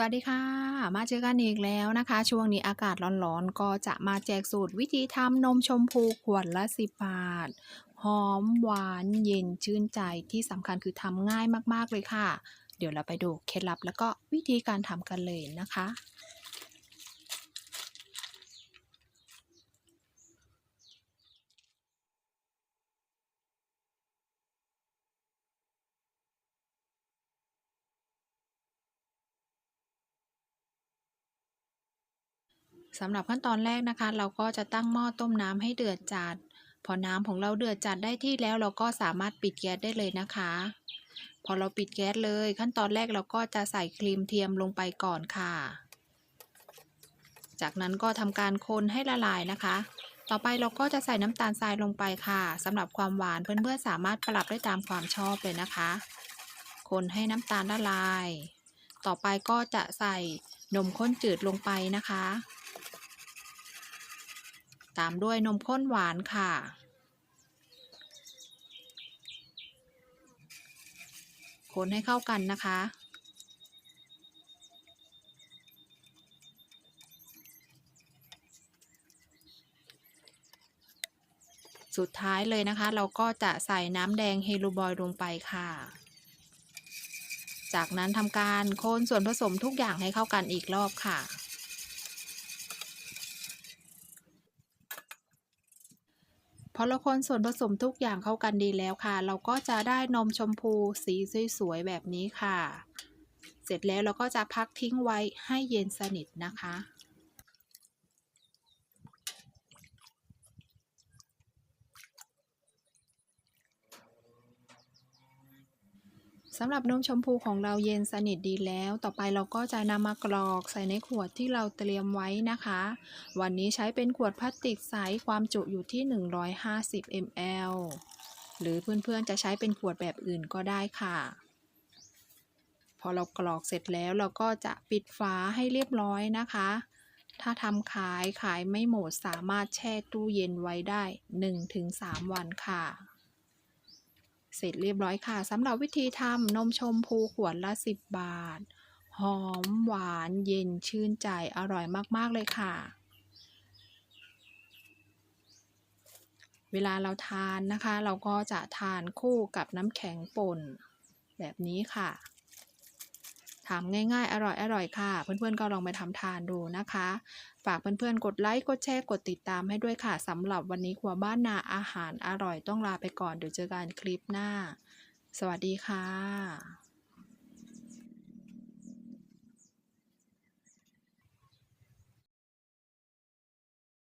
สวัสดีค่ะ มาเจอกันอีกแล้วนะคะ ช่วงนี้อากาศร้อนๆ ก็จะมาแจกสูตรวิธีทำนมชมพูขวดละสิบบาท หอมหวานเย็นชื่นใจที่สำคัญคือทำง่ายมากๆเลยค่ะ เดี๋ยวเราไปดูเคล็ดลับแล้วก็วิธีการทำกันเลยนะคะ สำหรับขั้นตอนแรกนะคะ เราก็จะตั้งหม้อต้มน้ำให้เดือดจัด พอน้ำของเราเดือดจัดได้ที่แล้วเราก็สามารถปิดแก๊สได้เลยนะคะ พอเราปิดแก๊สเลย ขั้นตอนแรกเราก็จะใส่ครีมเทียมลงไปก่อนค่ะ จากนั้นก็ทำการคนให้ละลายนะคะ ต่อไปเราก็จะใส่น้ำตาลทรายลงไปค่ะสำหรับความหวานเพื่อนๆสามารถปรับได้ตามความชอบเลยนะคะ คนให้น้ำตาลละลาย ต่อไปก็จะใส่นมข้นจืดลงไปนะคะ ตามด้วยนมข้นหวานค่ะ คนให้เข้ากันนะคะ สุดท้ายเลยนะคะ เราก็จะใส่น้ำแดงเฮลูบอยลงไปค่ะ จากนั้นทำการคนส่วนผสมทุกอย่างให้เข้ากันอีกรอบค่ะ พอเราคนส่วนผสมทุกอย่างเข้ากันดีแล้วค่ะ เราก็จะได้นมชมพูสีสวยๆแบบนี้ค่ะ เสร็จแล้วเราก็จะพักทิ้งไว้ให้เย็นสนิทนะคะ สำหรับนมชมพูของเราเย็นสนิทดีแล้ว ต่อไปเราก็จะนำมากรอกใส่ในขวดที่เราเตรียมไว้นะคะ วันนี้ใช้เป็นขวดพลาสติกใสความจุอยู่ที่ 150 ml หรือเพื่อนๆจะใช้เป็นขวดแบบอื่นก็ได้ค่ะ พอเรากรอกเสร็จแล้วเราก็จะปิดฝาให้เรียบร้อยนะคะ ถ้าทำขายขายไม่หมดสามารถแช่ตู้เย็นไว้ได้ 1-3 วันค่ะ เสร็จเรียบร้อยค่ะสำหรับวิธีทำนมชมพูขวดละ 10 บาท หอมหวานเย็นชื่นใจอร่อยมากๆเลยค่ะ เวลาเราทานนะคะ เราก็จะทานคู่กับน้ำแข็งป่นแบบนี้ค่ะ ทำง่ายๆ อร่อยๆค่ะ เพื่อนๆก็ลองไปทำทานดูนะคะ ฝากเพื่อนๆ กดไลค์ กดแชร์ กดติดตามให้ด้วยค่ะสำหรับวันนี้ครัวบ้านนาอาหารอร่อยต้องลาไปก่อนเดี๋ยวเจอกันคลิปหน้า สวัสดีค่ะ